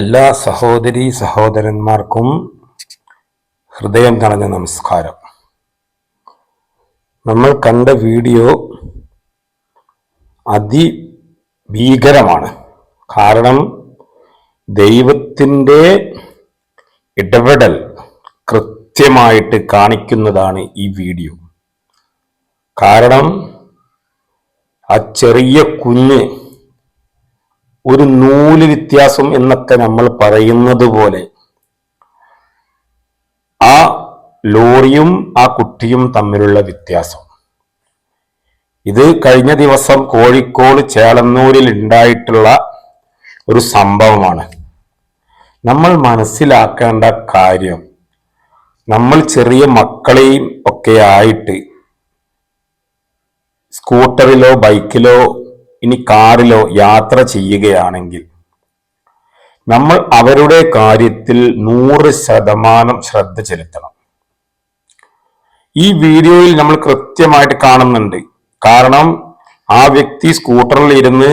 എല്ലാ സഹോദരി സഹോദരന്മാർക്കും ഹൃദയം നിറഞ്ഞ നമസ്കാരം. നമ്മൾ കണ്ട വീഡിയോ അതിഭീകരമാണ്. കാരണം ദൈവത്തിന്റെ ഇടപെടൽ കൃത്യമായിട്ട് കാണിക്കുന്നതാണ് ഈ വീഡിയോ. കാരണം ആ ചെറിയ കുഞ്ഞ് ഒരു നൂൽ വ്യത്യാസം എന്നൊക്കെ നമ്മൾ പറയുന്നത് പോലെ ആ ലോറിയും ആ കുട്ടിയും തമ്മിലുള്ള വ്യത്യാസം. ഇത് കഴിഞ്ഞ ദിവസം കോഴിക്കോട് ചേളന്നൂരിൽ ഉണ്ടായിട്ടുള്ള ഒരു സംഭവമാണ്. നമ്മൾ മനസ്സിലാക്കേണ്ട കാര്യം നമ്മൾ ചെറിയ മക്കളെയും ഒക്കെ ആയിട്ട് സ്കൂട്ടറിലോ ബൈക്കിലോ ഇനി കാറിലോ യാത്ര ചെയ്യുകയാണെങ്കിൽ നമ്മൾ അവരുടെ കാര്യത്തിൽ നൂറ് ശതമാനം ശ്രദ്ധ ചെലുത്തണം. ഈ വീഡിയോയിൽ നമ്മൾ കൃത്യമായിട്ട് കാണുന്നുണ്ട്. കാരണം ആ വ്യക്തി സ്കൂട്ടറിൽ ഇരുന്ന്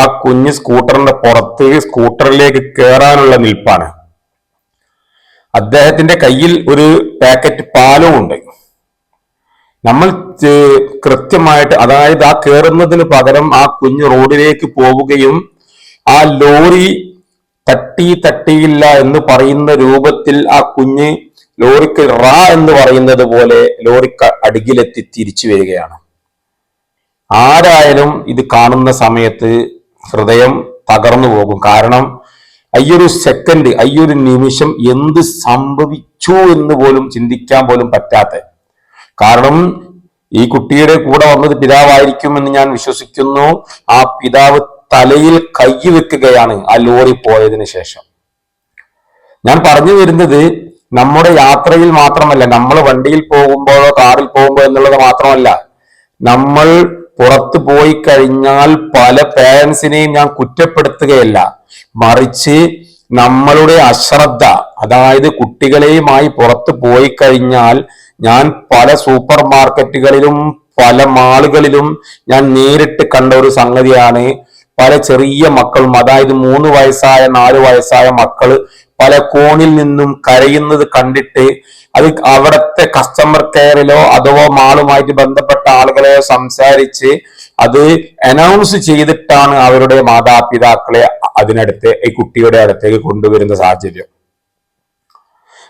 ആ കുഞ്ഞ് സ്കൂട്ടറിന്റെ പുറത്ത് സ്കൂട്ടറിലേക്ക് കയറാനുള്ള നിൽപ്പാണ്. അദ്ദേഹത്തിന്റെ കയ്യിൽ ഒരു പാക്കറ്റ് പാലും ഉണ്ട്. നമ്മൾ കൃത്യമായിട്ട് അതായത് ആ കയറുന്നതിന് പകരം ആ കുഞ്ഞ് റോഡിലേക്ക് പോവുകയും ആ ലോറി തട്ടി തട്ടിയില്ല എന്ന് പറയുന്ന രൂപത്തിൽ ആ കുഞ്ഞ് ലോറിക്ക് റാ എന്ന് പറയുന്നത് പോലെ ലോറിക്ക് അടികിലെത്തി തിരിച്ചു വരികയാണ്. ആരായാലും ഇത് കാണുന്ന സമയത്ത് ഹൃദയം തകർന്നു പോകും. കാരണം അയ്യൊരു സെക്കൻഡ് അയ്യൊരു നിമിഷം എന്ത് സംഭവിച്ചു എന്ന് പോലും ചിന്തിക്കാൻ പോലും പറ്റാത്ത കാരണം ഈ കുട്ടിയുടെ കൂടെ വന്നത് പിതാവായിരിക്കും എന്ന് ഞാൻ വിശ്വസിക്കുന്നു. ആ പിതാവ് തലയിൽ കൈ വെക്കുകയാണ് ആ ലോറി പോയതിന് ശേഷം. ഞാൻ പറഞ്ഞു വരുന്നത് നമ്മുടെ യാത്രയിൽ മാത്രമല്ല നമ്മൾ വണ്ടിയിൽ പോകുമ്പോഴോ കാറിൽ പോകുമ്പോഴോ എന്നുള്ളത് മാത്രമല്ല നമ്മൾ പുറത്തു പോയി കഴിഞ്ഞാൽ പല പേരൻസിനെയും ഞാൻ കുറ്റപ്പെടുത്തുകയല്ല മറിച്ച് നമ്മളുടെ അശ്രദ്ധ അതായത് കുട്ടികളെയുമായി പുറത്തു പോയി കഴിഞ്ഞാൽ ഞാൻ പല സൂപ്പർ മാർക്കറ്റുകളിലും പല മാളുകളിലും ഞാൻ നേരിട്ട് കണ്ട ഒരു സംഗതിയാണ്. പല ചെറിയ മക്കളും അതായത് മൂന്ന് വയസ്സായ നാല് വയസ്സായ മക്കൾ പല കോണിൽ നിന്നും കരയുന്നത് കണ്ടിട്ട് അത് അവിടുത്തെ കസ്റ്റമർ കെയറിലോ അഥവാ മാളുമായിട്ട് ബന്ധപ്പെട്ട ആളുകളെയോ സംസാരിച്ച് അത് അനൗൺസ് ചെയ്തിട്ടാണ് അവരുടെ മാതാപിതാക്കളെ അതിനടുത്ത് ഈ കുട്ടിയുടെ അടുത്തേക്ക് കൊണ്ടുവരുന്ന സാഹചര്യം.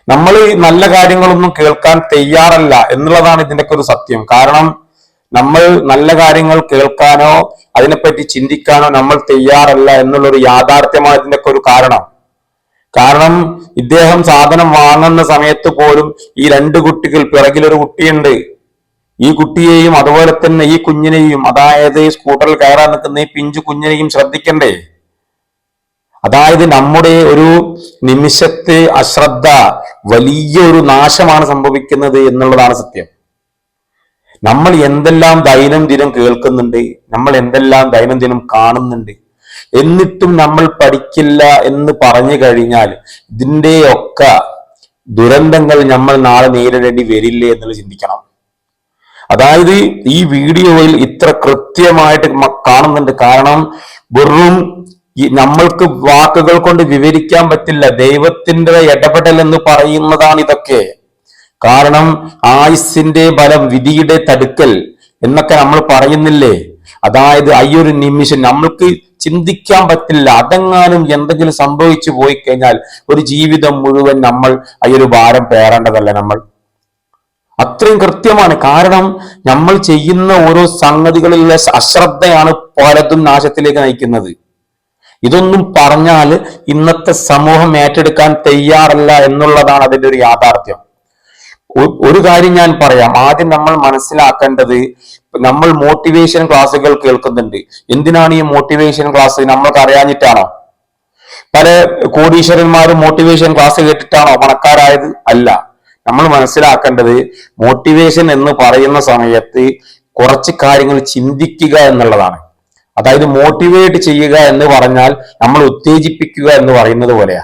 നമ്മൾ ഈ നല്ല കാര്യങ്ങളൊന്നും കേൾക്കാൻ തയ്യാറല്ല എന്നുള്ളതാണ് ഇതിന്റെയൊക്കെ ഒരു സത്യം. കാരണം നമ്മൾ നല്ല കാര്യങ്ങൾ കേൾക്കാനോ അതിനെപ്പറ്റി ചിന്തിക്കാനോ നമ്മൾ തയ്യാറല്ല എന്നുള്ളൊരു യാഥാർത്ഥ്യമാണ് ഇതിന്റെയൊക്കെ ഒരു കാരണം. കാരണം ഇദ്ദേഹം സാധനം വാങ്ങുന്ന സമയത്ത് പോലും ഈ രണ്ട് കുട്ടികൾ പിറകിലൊരു കുട്ടിയുണ്ട്. ഈ കുട്ടിയെയും അതുപോലെ തന്നെ ഈ കുഞ്ഞിനെയും അതായത് സ്കൂട്ടറിൽ കയറാൻ നിൽക്കുന്ന ഈ പിഞ്ചു കുഞ്ഞിനെയും ശ്രദ്ധിക്കണ്ടേ? അതായത് നമ്മുടെ ഒരു നിമിഷത്തെ അശ്രദ്ധ വലിയൊരു നാശമാണ് സംഭവിക്കുന്നത് എന്നുള്ളതാണ് സത്യം. നമ്മൾ എന്തെല്ലാം ദൈനംദിനം കേൾക്കുന്നുണ്ട് നമ്മൾ എന്തെല്ലാം ദൈനംദിനം കാണുന്നുണ്ട് എന്നിട്ടും നമ്മൾ പഠിക്കില്ല എന്ന് പറഞ്ഞു കഴിഞ്ഞാൽ ഇതിന്റെയൊക്കെ ദുരന്തങ്ങൾ നമ്മൾ നാളെ നേരിടേണ്ടി വരില്ലേ എന്നുള്ളത് ചിന്തിക്കണം. അതായത് ഈ വീഡിയോയിൽ ഇത്ര കൃത്യമായിട്ട് കാണുന്നുണ്ട്. കാരണം വെറും ഈ നമ്മൾക്ക് വാക്കുകൾ കൊണ്ട് വിവരിക്കാൻ പറ്റില്ല. ദൈവത്തിന്റെ ഇടപെടൽ എന്ന് പറയുന്നതാണ് ഇതൊക്കെ. കാരണം ആയുസിന്റെ ബലം വിധിയുടെ തടുക്കൽ എന്നൊക്കെ നമ്മൾ പറയുന്നില്ലേ? അതായത് അയ്യൊരു നിമിഷം നമ്മൾക്ക് ചിന്തിക്കാൻ പറ്റില്ല. അതെങ്ങാനും എന്തെങ്കിലും സംഭവിച്ചു പോയി കഴിഞ്ഞാൽ ഒരു ജീവിതം മുഴുവൻ നമ്മൾ അയ്യൊരു ഭാരം പേറേണ്ടതല്ല നമ്മൾ? അത്രയും കൃത്യമാണ്. കാരണം നമ്മൾ ചെയ്യുന്ന ഓരോ സംഗതികളിലുള്ള അശ്രദ്ധയാണ് പലതും നാശത്തിലേക്ക് നയിക്കുന്നത്. ഇതൊന്നും പറഞ്ഞാൽ ഇന്നത്തെ സമൂഹം ഏറ്റെടുക്കാൻ തയ്യാറല്ല എന്നുള്ളതാണ് അതിന്റെ ഒരു യാഥാർത്ഥ്യം. ഒരു കാര്യം ഞാൻ പറയാം. ആദ്യം നമ്മൾ മനസ്സിലാക്കേണ്ടത് നമ്മൾ മോട്ടിവേഷൻ ക്ലാസ്സുകൾ കേൾക്കുന്നുണ്ട്. എന്തിനാണ് ഈ മോട്ടിവേഷൻ ക്ലാസ് നമ്മൾക്ക് അറിയാഞ്ഞിട്ടാണോ? പല കോടീശ്വരന്മാരും മോട്ടിവേഷൻ ക്ലാസ് കേട്ടിട്ടാണോ? പണക്കാരായത്? അല്ല. നമ്മൾ മനസ്സിലാക്കേണ്ടത് മോട്ടിവേഷൻ എന്ന് പറയുന്ന സമയത്ത് കുറച്ച് കാര്യങ്ങൾ ചിന്തിക്കുക എന്നുള്ളതാണ്. അതായത് മോട്ടിവേറ്റ് ചെയ്യുക എന്ന് പറഞ്ഞാൽ നമ്മൾ ഉത്തേജിപ്പിക്കുക എന്ന് പറയുന്നത് പോലെയാ.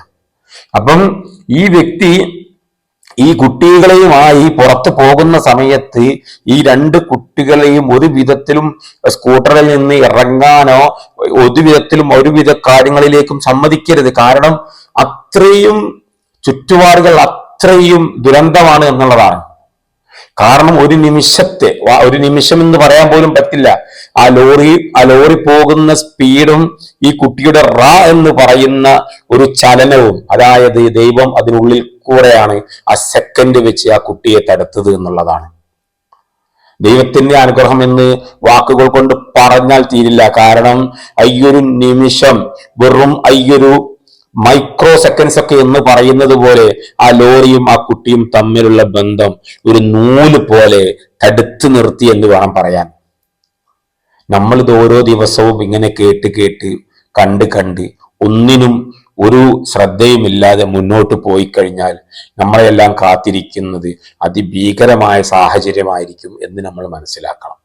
അപ്പം ഈ വ്യക്തി ഈ കുട്ടികളെയുമായി പുറത്തു പോകുന്ന സമയത്ത് ഈ രണ്ട് കുട്ടികളെയും ഒരു വിധത്തിലും സ്കൂട്ടറിൽ നിന്ന് ഇറങ്ങാനോ ഒരു വിധത്തിലും ഒരുവിധ കാര്യങ്ങളിലേക്കും സമ്മതിക്കരുത്. കാരണം അത്രയും ചുറ്റുപാടുകൾ അത്രയും ദുരന്തമാണ് എന്നുള്ളതാണ്. കാരണം ഒരു നിമിഷത്തെ ഒരു നിമിഷം എന്ന് പറയാൻ പോലും പറ്റില്ല. ആ ലോറി ആ ലോറി പോകുന്ന സ്പീഡും ഈ കുട്ടിയുടെ റ എന്ന് പറയുന്ന ഒരു ചലനവും അതായത് ദൈവം അതിനുള്ളിൽ കൂടെയാണ് ആ സെക്കൻഡ് വെച്ച് ആ കുട്ടിയെ തടുത്തത് എന്നുള്ളതാണ്. ദൈവത്തിന്റെ അനുഗ്രഹം എന്ന് വാക്കുകൾ കൊണ്ട് പറഞ്ഞാൽ തീരില്ല. കാരണം അയ്യൊരു നിമിഷം വെറും അയ്യൊരു മൈക്രോ സെക്കൻഡ്സ് ഒക്കെ എന്ന് പറയുന്നത് പോലെ ആ ലോറിയും ആ കുട്ടിയും തമ്മിലുള്ള ബന്ധം ഒരു നൂൽ പോലെ തടുത്തു നിർത്തി എന്ന് വേണം പറയാൻ. നമ്മളിത് ഓരോ ദിവസവും ഇങ്ങനെ കേട്ട് കേട്ട് കണ്ട് കണ്ട് ഒന്നിനും ഒരു ശ്രദ്ധയുമില്ലാതെ മുന്നോട്ട് പോയി കഴിഞ്ഞാൽ നമ്മളെല്ലാം കാത്തിരിക്കുന്നത് അതിഭീകരമായ സാഹചര്യമായിരിക്കും എന്ന് നമ്മൾ മനസ്സിലാക്കണം.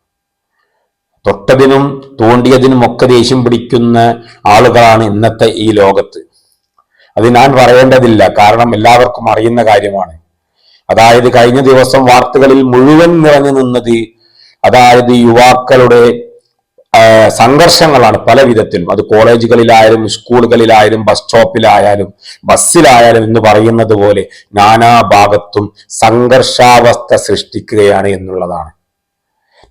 തൊട്ടതിനും തോണ്ടിയതിനും ഒക്കെ ദേഷ്യം പിടിക്കുന്ന ആളുകളാണ് ഇന്നത്തെ ഈ ലോകത്ത്. അത് ഞാൻ പറയേണ്ടതില്ല. കാരണം എല്ലാവർക്കും അറിയുന്ന കാര്യമാണ്. അതായത് കഴിഞ്ഞ ദിവസം വാർത്തകളിൽ മുഴുവൻ നിറഞ്ഞു നിന്നത് അതായത് യുവാക്കളുടെ സംഘർഷങ്ങളാണ് പല വിധത്തിലും. അത് കോളേജുകളിലായാലും സ്കൂളുകളിലായാലും ബസ് സ്റ്റോപ്പിലായാലും ബസ്സിലായാലും എന്ന് പറയുന്നത് പോലെ നാനാ ഭാഗത്തും സംഘർഷാവസ്ഥ സൃഷ്ടിക്കുകയാണ് എന്നുള്ളതാണ്.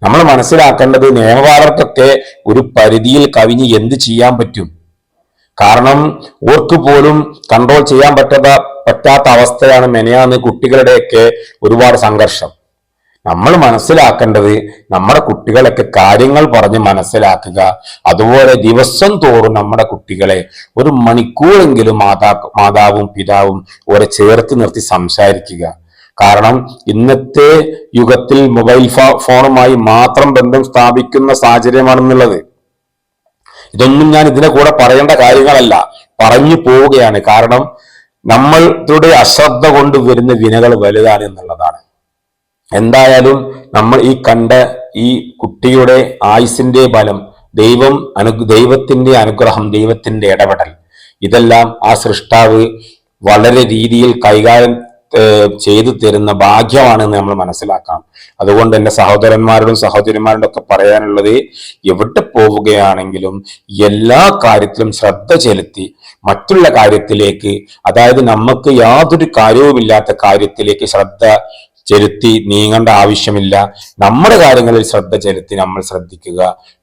നമ്മൾ മനസ്സിലാക്കേണ്ടത് നിയമപാലർക്കൊക്കെ ഒരു പരിധിയിൽ കവിഞ്ഞ് എന്ത് ചെയ്യാൻ പറ്റും? കാരണം ഓർക്ക് പോലും കൺട്രോൾ ചെയ്യാൻ പറ്റാത്ത പറ്റാത്ത അവസ്ഥയാണ് മെനയാന്ന് കുട്ടികളുടെയൊക്കെ ഒരുപാട് സംഘർഷം. നമ്മൾ മനസ്സിലാക്കേണ്ടത് നമ്മുടെ കുട്ടികളൊക്കെ കാര്യങ്ങൾ പറഞ്ഞ് മനസ്സിലാക്കുക. അതുപോലെ ദിവസം തോറും നമ്മുടെ കുട്ടികളെ ഒരു മണിക്കൂറെങ്കിലും മാതാ മാതാവും പിതാവും ഓരെ ചേർത്ത് നിർത്തി സംസാരിക്കുക. കാരണം ഇന്നത്തെ യുഗത്തിൽ മൊബൈൽ ഫോണുമായി മാത്രം ബന്ധം സ്ഥാപിക്കുന്ന സാഹചര്യമാണെന്നുള്ളത്. ഇതൊന്നും ഞാൻ ഇതിനെ കൂടെ പറയേണ്ട കാര്യങ്ങളല്ല. പറഞ്ഞു പോവുകയാണ്. കാരണം നമ്മളുടെ അശ്രദ്ധ കൊണ്ട് വരുന്ന വിനകൾ വലുതാണ് എന്നുള്ളതാണ്. എന്തായാലും നമ്മൾ ഈ കണ്ട ഈ കുട്ടിയുടെ ആയുസിന്റെ ബലം ദൈവം അനു ദൈവത്തിന്റെ അനുഗ്രഹം ദൈവത്തിന്റെ ഇടപെടൽ ഇതെല്ലാം ആ സൃഷ്ടാവ് വളരെ രീതിയിൽ കൈകാര്യം ചെയ്തു തരുന്ന ഭാഗ്യമാണെന്ന് നമ്മൾ മനസ്സിലാക്കാം അതുകൊണ്ട് എന്റെ സഹോദരന്മാരോടും സഹോദരിമാരോടും ഒക്കെ പറയാനുള്ളത് എവിടെ പോവുകയാണെങ്കിലും എല്ലാ കാര്യത്തിലും ശ്രദ്ധ ചെലുത്തി മറ്റുള്ള കാര്യത്തിലേക്ക് അതായത് നമുക്ക് യാതൊരു കാര്യവുമില്ലാത്ത കാര്യത്തിലേക്ക് ശ്രദ്ധ ചെലുത്തി നീങ്ങേണ്ട ആവശ്യമില്ല. നമ്മുടെ കാര്യങ്ങളിൽ ശ്രദ്ധ ചെലുത്തി നമ്മൾ ശ്രദ്ധിക്കുക.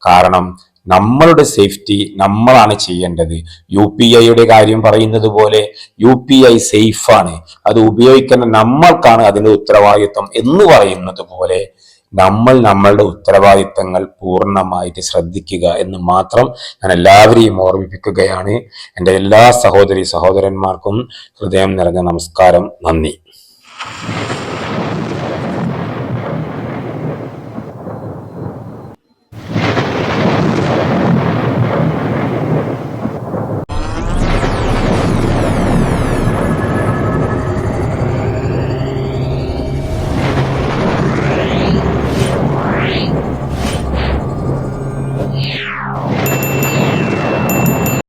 കാരണം നമ്മളുടെ സേഫ്റ്റി നമ്മളാണ് ചെയ്യേണ്ടത്. യു പി ഐയുടെ കാര്യം പറയുന്നത് പോലെ യു പി ഐ സേഫാണ് അത് ഉപയോഗിക്കുന്ന നമ്മൾക്കാണ് അതിന്റെ ഉത്തരവാദിത്വം എന്ന് പറയുന്നത് പോലെ നമ്മൾ നമ്മളുടെ ഉത്തരവാദിത്തങ്ങൾ പൂർണമായിട്ട് ശ്രദ്ധിക്കുക എന്ന് മാത്രം ഞാൻ എല്ലാവരെയും ഓർമ്മിപ്പിക്കുകയാണ്. എന്റെ എല്ലാ സഹോദരി സഹോദരന്മാർക്കും ഹൃദയം നിറഞ്ഞ നമസ്കാരം. നന്ദി.